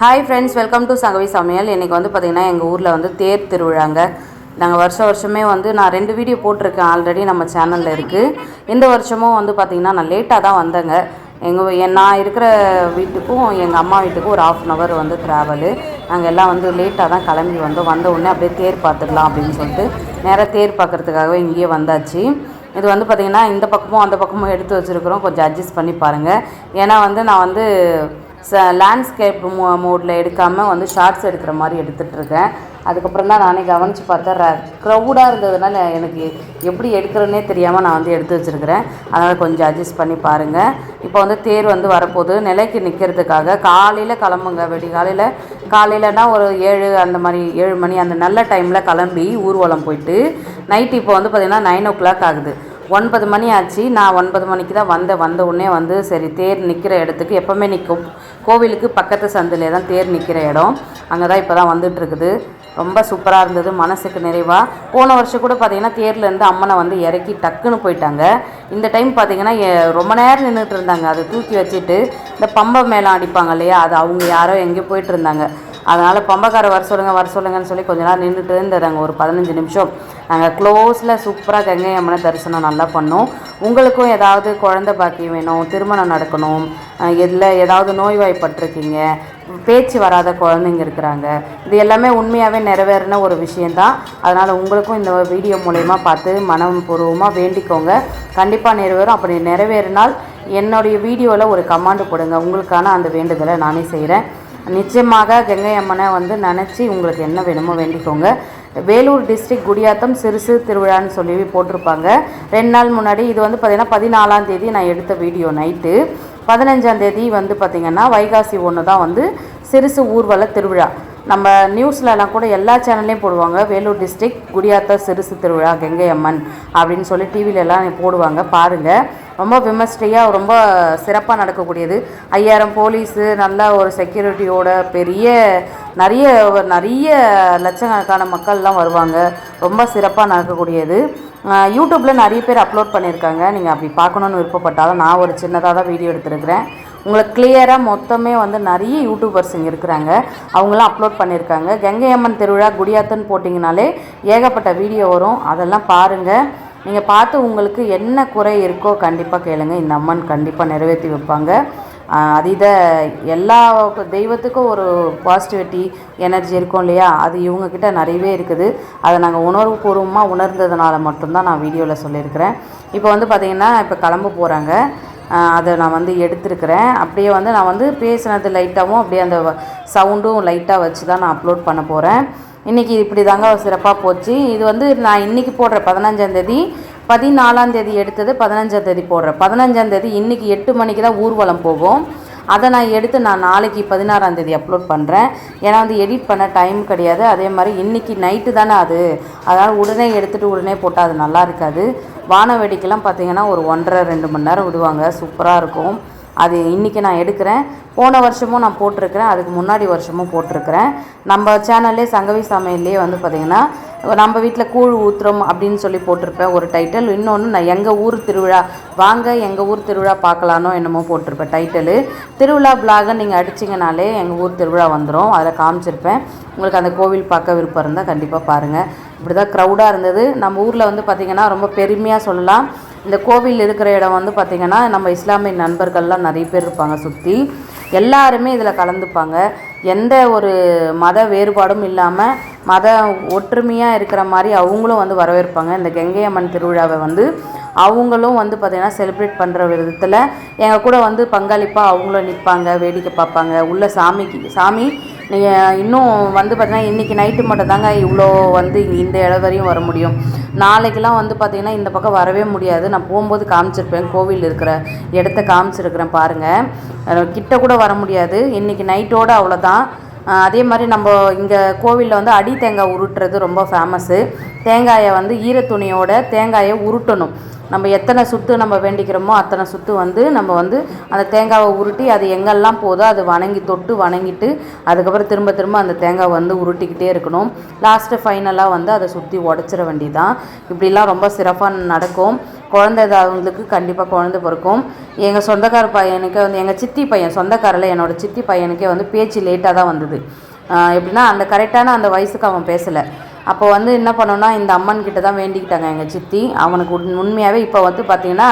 Hi friends welcome to Sangavi சமையல். இன்றைக்கி வந்து பார்த்திங்கன்னா எங்கள் ஊரில் வந்து தேர் திருவிழாங்க. நாங்கள் வருஷம் வருஷமே வந்து நான் ரெண்டு வீடியோ போட்டிருக்கேன். ஆல்ரெடி நம்ம சேனலில் இருக்குது இந்த வருஷமும் வந்து பார்த்திங்கன்னா நான் லேட்டாக தான் வந்தேங்க. எங்கள் நான் இருக்கிற வீட்டுக்கும் எங்கள் அம்மா வீட்டுக்கும் ஒரு ஆஃப் அன் ஹவர் வந்து ட்ராவலு நாங்கள் எல்லாம் வந்து லேட்டாக தான் கிளம்பி வந்தோம். வந்த உடனே அப்படியே தேர் பார்த்துடலாம் அப்படின்னு சொல்லிட்டு நேராக தேர் பார்க்குறதுக்காகவே இங்கேயே வந்தாச்சு. இது வந்து பார்த்திங்கன்னா இந்த பக்கமும் அந்த பக்கமும் எடுத்து வச்சுருக்குறோம். கொஞ்சம் அட்ஜஸ்ட் பண்ணி பாருங்கள் ஏன்னா வந்து நான் வந்து ச லேண்ட்ஸ்கேப் மோ மோடில் எடுக்காமல் வந்து ஷார்ட்ஸ் எடுக்கிற மாதிரி எடுத்துகிட்ருக்கேன் அதுக்கப்புறம் தான் நானே கவனித்து பார்த்தா க்ரௌடாக இருந்ததுனால எனக்கு எப்படி எடுக்கிறேன்னே தெரியாமல் நான் வந்து எடுத்து வச்சுருக்கிறேன். அதனால் கொஞ்சம் அட்ஜஸ்ட் பண்ணி பாருங்கள் இப்போ வந்து தேர் வந்து வரப்போகுது. நிலைக்கு நிற்கிறதுக்காக காலையில் கிளம்புங்க. வெடி காலையில் காலையிலனா ஒரு ஏழு அந்த மாதிரி ஏழு மணி அந்த நல்ல டைமில் கிளம்பி ஊர்வலம் போயிட்டு நைட் இப்போ வந்து பார்த்திங்கன்னா நைன் ஓ கிளாக் ஆகுது. ஒன்பது மணி ஆச்சு. நான் ஒன்பது மணிக்கு தான் வந்தேன். வந்த உடனே வந்து சரி தேர் நிற்கிற இடத்துக்கு எப்போவுமே நிற்கும் கோவிலுக்கு பக்கத்து சந்திலே தான் தேர் நிற்கிற இடம். அங்கே தான் இப்போ தான் வந்துட்டுருக்குது. ரொம்ப சூப்பராக இருந்தது. மனசுக்கு நிறைவாக போன வருஷம் கூட பார்த்திங்கன்னா தேர்லேருந்து அம்மனை வந்து இறக்கி டக்குன்னு போயிட்டாங்க. இந்த டைம் பார்த்தீங்கன்னா எ- ரொம்ப நேரம் நின்றுட்டு இருந்தாங்க. அதை தூக்கி வச்சுட்டு இந்த பம்பை மேலே அடிப்பாங்க இல்லையா? அது அவங்க யாரோ எங்கேயோ போயிட்டு இருந்தாங்க. அதனால் பம்பக்காரை வர சொல்லுங்கள் வர சொல்லுங்கன்னு சொல்லி கொஞ்ச நேரம் நின்றுட்டு இருந்தாங்க ஒரு பதினஞ்சு நிமிஷம். நாங்கள் க்ளோஸில் சூப்பராக கங்கை அம்மனை தரிசனம் நல்லா பண்ணோம். உங்களுக்கும் ஏதாவது குழந்த பாக்கியம் வேணும் திருமணம் நடக்கணும் இதில் ஏதாவது நோய்வாய்ப்பட்டிருக்கீங்க பேச்சு வராத குழந்தைங்க இருக்கிறாங்க இது எல்லாமே உண்மையாகவே நிறைவேறின ஒரு விஷயந்தான் அதனால் உங்களுக்கும் இந்த வீடியோ மூலயமா பார்த்து மனம் பூர்வமாக வேண்டிக்கோங்க. கண்டிப்பாக நிறைவேறும். அப்படி நிறைவேறினால் என்னுடைய வீடியோவில் ஒரு கமாண்டு போடுங்க. உங்களுக்கான அந்த வேண்டுதலை நானே செய்கிறேன் நிச்சயமாக கங்கை அம்மனை வந்து நினச்சி உங்களுக்கு என்ன வேணுமோ வேண்டிக்கோங்க. வேலூர் டிஸ்ட்ரிக்ட் குடியாத்தம் சிறுசு திருவிழான்னு சொல்லி போட்டிருப்பாங்க. ரெண்டு நாள் முன்னாடி இது வந்து பார்த்திங்கன்னா பதினாலாம் தேதி நான் எடுத்த வீடியோ நைட்டு. பதினஞ்சாம் தேதி வந்து பார்த்திங்கன்னா வைகாசி ஒன்று தான் வந்து சிறுசு ஊர்வல திருவிழா. நம்ம நியூஸ்லலாம் கூட எல்லா சேனல்லையும் போடுவாங்க வேலூர் டிஸ்ட்ரிக்ட் குடியாத்த சிறுசு திருவிழா கெங்கை அம்மன் அப்படின்னு சொல்லி டிவில எல்லாம் போடுவாங்க பாருங்கள் ரொம்ப விமர்சையாக ரொம்ப சிறப்பாக நடக்கக்கூடியது. ஐயாயிரம் போலீஸு நல்ல ஒரு செக்யூரிட்டியோட பெரிய நிறைய நிறைய லட்சக்கணக்கான மக்கள்லாம் வருவாங்க. ரொம்ப சிறப்பாக நடக்கக்கூடியது. யூடியூப்பில் நிறைய பேர் அப்லோட் பண்ணியிருக்காங்க. நீங்கள் அப்படி பார்க்கணுன்னு விருப்பப்பட்டாலும் நான் ஒரு சின்னதாக தான் வீடியோ எடுத்துருக்கிறேன். உங்களுக்கு கிளியராக மொத்தமே வந்து நிறைய யூடியூபர்ஸ் இங்கே இருக்கிறாங்க. அவங்களாம் அப்லோட் பண்ணியிருக்காங்க. கங்கை அம்மன் திருவிழா குடியாத்தன்னு போட்டிங்கனாலே ஏகப்பட்ட வீடியோ வரும். அதெல்லாம் பாருங்கள் நீங்கள் பார்த்து உங்களுக்கு என்ன குறை இருக்கோ கண்டிப்பாக கேளுங்க. இந்த அம்மன் கண்டிப்பாக நிறைவேற்றி வைப்பாங்க. அதீத எல்லா தெய்வத்துக்கும் ஒரு பாசிட்டிவிட்டி எனர்ஜி இருக்கும் இல்லையா? அது இவங்கக்கிட்ட நிறையவே இருக்குது. அதை நாங்கள் உணர்வுபூர்வமாக உணர்ந்ததுனால மட்டும்தான் நான் வீடியோவில் சொல்லியிருக்கிறேன். இப்போ வந்து பார்த்திங்கன்னா இப்போ கிளம்ப போகிறாங்க அதை நான் வந்து எடுத்திருக்கிறேன். அப்படியே வந்து நான் வந்து பேசினது லைட்டாகவும் அப்படியே அந்த சவுண்டும் லைட்டாக வச்சு தான் நான் அப்லோட் பண்ண போகிறேன் இன்றைக்கி இப்படி தாங்க சிறப்பாக போச்சு. இது வந்து நான் இன்றைக்கி போடுற பதினஞ்சாந்தேதி பதினாலாந்தேதி எடுத்தது பதினஞ்சாந்தேதி போடுறேன். பதினஞ்சாந்தேதி இன்றைக்கி எட்டு மணிக்கு தான் ஊர்வலம் போகும் அதை நான் எடுத்து நான் நாளைக்கு பதினாறாந்தேதி அப்லோட் பண்ணுறேன் ஏன்னா வந்து எடிட் பண்ண டைம் கிடையாது. அதே மாதிரி இன்றைக்கி நைட்டு தானே அது. அதனால் உடனே எடுத்துகிட்டு உடனே போட்டால் அது நல்லா இருக்காது. வான வேடிக்கைலாம் பார்த்தீங்கன்னா ஒரு ஒன்றரை ரெண்டு மணி நேரம் விடுவாங்க. சூப்பராக இருக்கும். அது இன்றைக்கி நான் எடுக்கிறேன். போன வருஷமும் நான் போட்டிருக்கிறேன். அதுக்கு முன்னாடி வருஷமும் போட்டிருக்கிறேன். நம்ம சேனல்லே சங்கவி சமையல்லே வந்து பார்த்திங்கன்னா நம்ம வீட்டில் கூழ் ஊத்துறோம் அப்படின்னு சொல்லி போட்டிருப்பேன் ஒரு டைட்டில் இன்னொன்று நான் எங்கள் ஊர் திருவிழா வாங்க எங்கள் ஊர் திருவிழா பார்க்கலானோ என்னமோ போட்டிருப்பேன் டைட்டிலு திருவிழா பிளாகை நீங்கள் அடிச்சிங்கனாலே எங்கள் ஊர் திருவிழா வந்துடும் அதில் காமிச்சிருப்பேன். உங்களுக்கு அந்த கோவில் பார்க்க விருப்பம் இருந்தால் கண்டிப்பாக பாருங்கள் இப்படி தான் க்ரௌடாக இருந்தது. நம்ம ஊரில் வந்து பார்த்திங்கன்னா ரொம்ப பெருமையாக சொல்லலாம். இந்த கோவில் இருக்கிற இடம் வந்து பார்த்திங்கன்னா நம்ம இஸ்லாமிய நண்பர்கள்லாம் நிறைய பேர் இருப்பாங்க சுற்றி எல்லாருமே இதில் கலந்துப்பாங்க. எந்த ஒரு மத வேறுபாடும் இல்லாமல் மத ஒற்றுமையாக இருக்கிற மாதிரி அவங்களும் வந்து வரவேற்பாங்க. இந்த கங்கை அம்மன் திருவிழாவை வந்து அவங்களும் வந்து பார்த்திங்கன்னா செலிப்ரேட் பண்ணுற விதத்தில் எங்கள் கூட வந்து பங்காளிப்பாக அவங்களும் நிற்பாங்க வேடிக்கை பார்ப்பாங்க. உள்ள சாமிக்கு சாமி இன்னும் வந்து பார்த்தீங்கன்னா இன்றைக்கி நைட்டு மட்டும் தாங்க இவ்வளோ வந்து இந்த இடம் வரையும் வர முடியும். நாளைக்கெலாம் வந்து பார்த்திங்கன்னா இந்த பக்கம் வரவே முடியாது. நான் போகும்போது காமிச்சிருப்பேன் கோவில் இருக்கிற இடத்த காமிச்சிருக்கிறேன் பாருங்கள் கிட்ட கூட வர முடியாது. இன்றைக்கி நைட்டோடு அவ்வளோதான் அதே மாதிரி நம்ம இங்கே கோவிலில் வந்து அடி தேங்காய் உருட்டுறது ரொம்ப ஃபேமஸ்ஸு தேங்காயை வந்து ஈரத்துணியோட தேங்காயை உருட்டணும். நம்ம எத்தனை சுத்து நம்ம வேண்டிக்கிறோமோ அத்தனை சுத்து வந்து நம்ம வந்து அந்த தேங்காவை உருட்டி அது எங்கெல்லாம் போதோ அது வணங்கி தொட்டு வணங்கிட்டு அதுக்கப்புறம் திரும்ப திரும்ப அந்த தேங்காய் வந்து உருட்டிக்கிட்டே இருக்கணும். லாஸ்ட்டு ஃபைனலாக வந்து அதை சுற்றி உடச்சிட வேண்டியதான் இப்படிலாம் ரொம்ப சிறப்பாக நடக்கும். குழந்தை அவங்களுக்கு கண்டிப்பாக குழந்தை பிறக்கும். எங்கள் சொந்தக்கார பையனுக்கு வந்து எங்கள் சித்தி பையன் சொந்தக்காரில் என்னோடய சித்தி பையனுக்கே வந்து பேச்சு லேட்டாக தான் வந்தது. எப்படின்னா அந்த கரெக்டான அந்த வயசுக்கு அவன் பேசலை. அப்போ வந்து என்ன பண்ணோன்னா இந்த அம்மன் கிட்ட தான் வேண்டிக்கிட்டாங்க எங்கள் சித்தி. அவனுக்கு உண் உண்மையாகவே இப்போ வந்து பார்த்தீங்கன்னா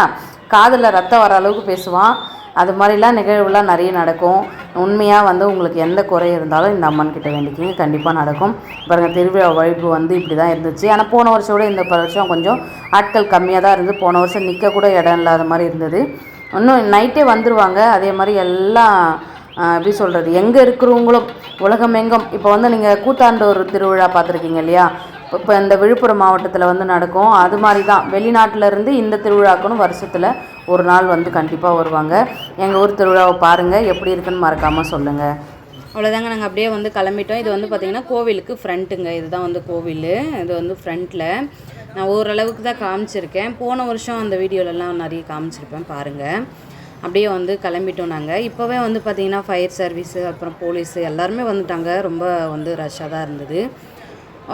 காதில் ரத்தம் வர அளவுக்கு பேசுவான். அது மாதிரிலாம் நிகழ்வுலாம் நிறைய நடக்கும். உண்மையாக வந்து உங்களுக்கு எந்த குறை இருந்தாலும் இந்த அம்மன் கிட்ட வேண்டிக்கிங்க. கண்டிப்பாக நடக்கும். பாருங்கள் திருவிழா வழிப்பு வந்து இப்படி தான் இருந்துச்சு. ஆனால் போன வருஷம் விட இந்த வருஷம் கொஞ்சம் ஆட்கள் கம்மியாக தான் இருந்து போன வருஷம் நிற்க கூட இடம் இல்லாத மாதிரி இருந்தது. இன்னும் நைட்டே வந்துடுவாங்க அதே மாதிரி எல்லாம் எப்படி சொல்கிறது எங்கே இருக்கிறவங்களும் உலகம் எங்கும். இப்போ வந்து நீங்கள் கூத்தாண்டூர் திருவிழா பார்த்துருக்கீங்க இல்லையா? இப்போ இந்த விழுப்புரம் மாவட்டத்தில் வந்து நடக்கும். அது மாதிரி தான் வெளிநாட்டிலேருந்து இந்த திருவிழாக்குன்னு வருஷத்தில் ஒரு நாள் வந்து கண்டிப்பாக வருவாங்க. எங்கள் ஊர் திருவிழாவை பாருங்கள் எப்படி இருக்குன்னு மறக்காமல் சொல்லுங்கள் அவ்வளோதாங்க நாங்கள் அப்படியே வந்து கிளம்பிட்டோம். இது வந்து பார்த்திங்கன்னா கோவிலுக்கு ஃப்ரண்ட்டுங்க. இதுதான் வந்து கோவில். இது வந்து ஃப்ரண்ட்டில் நான் ஓரளவுக்கு தான் காமிச்சிருக்கேன். போன வருஷம் அந்த வீடியோலலாம் நிறைய காமிச்சிருப்பேன். பாருங்கள் அப்படியே வந்து கிளம்பிட்டோம் நாங்கள் இப்போவே வந்து பார்த்திங்கன்னா ஃபயர் சர்வீஸு அப்புறம் போலீஸு எல்லாருமே வந்துட்டாங்க. ரொம்ப வந்து ரஷ்ஷாக தான் இருந்தது.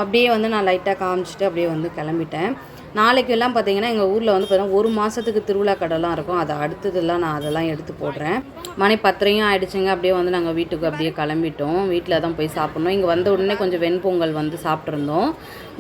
அப்படியே வந்து நான் லைட்டாக காமிச்சிட்டு அப்படியே வந்து கிளம்பிட்டேன். நாளைக்கு எல்லாம் பார்த்தீங்கன்னா எங்கள் ஊரில் வந்து பார்த்திங்கன்னா ஒரு மாதத்துக்கு திருவிழா கடைலாம் இருக்கும். அதை அடுத்ததெல்லாம் நான் அதெல்லாம் எடுத்து போடுறேன். மணி பத்தரையும் ஆகிடுச்சிங்க அப்படியே வந்து நாங்கள் வீட்டுக்கு அப்படியே கிளம்பிட்டோம். வீட்டில் தான் போய் சாப்பிட்ணும். இங்கே வந்த உடனே கொஞ்சம் வெண்பொங்கல் வந்து சாப்பிட்ருந்தோம்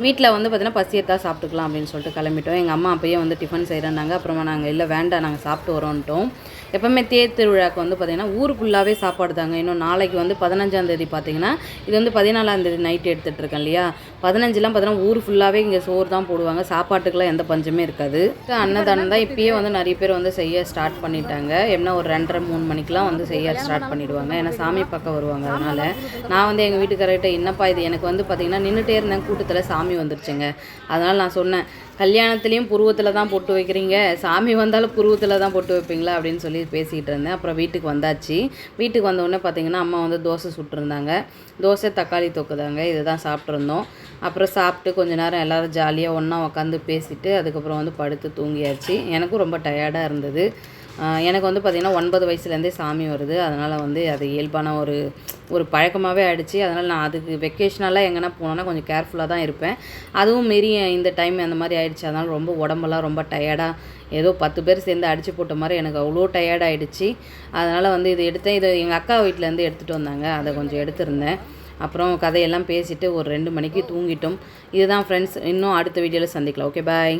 வீட்டில் வந்து பார்த்திங்கன்னா பசியத்தா சாப்பிட்டுக்கலாம் அப்படின்னு சொல்லிட்டு கிளம்பிட்டோம். எங்கள் அம்மா அப்பயே வந்து டிஃபன் செய்கிறேன்னாங்க அப்புறமா நாங்கள் இல்லை வேண்டாம் நாங்கள் சாப்பிட்டு வரோன்ட்டோம் எப்போவுமே தேர் திருவிழாக்கு வந்து பார்த்திங்கன்னா ஊர் ஃபுல்லாகவே சாப்பாடு தாங்க. இன்னும் நாளைக்கு வந்து பதினஞ்சாந்தேதி பார்த்தீங்கன்னா இது வந்து பதினாலாந்தேதி நைட் எடுத்துகிட்டு இருக்கேன் இல்லையா? பதினஞ்சுலாம் பார்த்தீங்கன்னா ஊர் ஃபுல்லாகவே இங்கே சோறு தான் போடுவாங்க. சாப்பாட்டுக்கெலாம் எந்த பஞ்சமே இருக்காது. அன்னதானம் தான் இப்பயே வந்து நிறைய பேர் வந்து செய்ய ஸ்டார்ட் பண்ணிட்டாங்க. எப்படின்னா ஒரு ரெண்டரை மூணு மணிக்கெலாம் வந்து செய்ய ஸ்டார்ட் பண்ணிடுவாங்க. ஏன்னா சாமி பார்க்க வருவாங்க அதனால் நான் வந்து எங்கள் வீட்டுக்காரர்கிட்ட என்னப்பா இது? எனக்கு வந்து பார்த்திங்கன்னா நின்றுட்டே இருந்தேன். கூட்டத்தில் சாமி வந்துருச்சுங்க. அதனால் நான் சொன்னேன் கல்யாணத்துலேயும் புருவத்தில் தான் போட்டு வைக்கிறீங்க. சாமி வந்தாலும் புருவத்தில் தான் போட்டு வைப்பீங்களா? அப்படின்னு சொல்லி பேசிக்கிட்டு இருந்தேன். அப்புறம் வீட்டுக்கு வந்தாச்சு. வீட்டுக்கு வந்த பார்த்தீங்கன்னா அம்மா வந்து தோசை சுட்டுருந்தாங்க தோசை தக்காளி தொக்குதாங்க. இதுதான் சாப்பிட்ருந்தோம் அப்புறம் சாப்பிட்டு கொஞ்ச நேரம் எல்லோரும் ஜாலியாக ஒன்றா உட்காந்து பேசிட்டு அதுக்கப்புறம் வந்து படுத்து தூங்கியாச்சு. எனக்கும் ரொம்ப டயர்டாக இருந்தது. எனக்கு வந்து பார்த்திங்கன்னா ஒன்பது வயசுலேருந்தே சாமி வருது. அதனால் வந்து அது இயல்பான ஒரு ஒரு பழக்கமாகவே ஆயிடுச்சு. அதனால் நான் அதுக்கு வெக்கேஷனெல்லாம் எங்கன்னா போனோன்னா கொஞ்சம் கேர்ஃபுல்லாக தான் இருப்பேன். அதுவும் மீறி இந்த டைம் அந்த மாதிரி ஆயிடுச்சு. அதனால் ரொம்ப உடம்பெல்லாம் ரொம்ப டயர்டாக ஏதோ பத்து பேர் சேர்ந்து அடிச்சு போட்ட மாதிரி எனக்கு அவ்வளோ டயர்டாகிடுச்சு அதனால் வந்து இது எடுத்தேன். இது எங்கள் அக்கா வீட்டிலேருந்து எடுத்துகிட்டு வந்தாங்க. அதை கொஞ்சம் எடுத்திருந்தேன். அப்புறம் கதையெல்லாம் பேசிட்டு ஒரு ரெண்டு மணிக்கு தூங்கிட்டோம். இதுதான் ஃப்ரெண்ட்ஸ் இன்னும் அடுத்த வீடியோவில் சந்திக்கலாம். Okay bye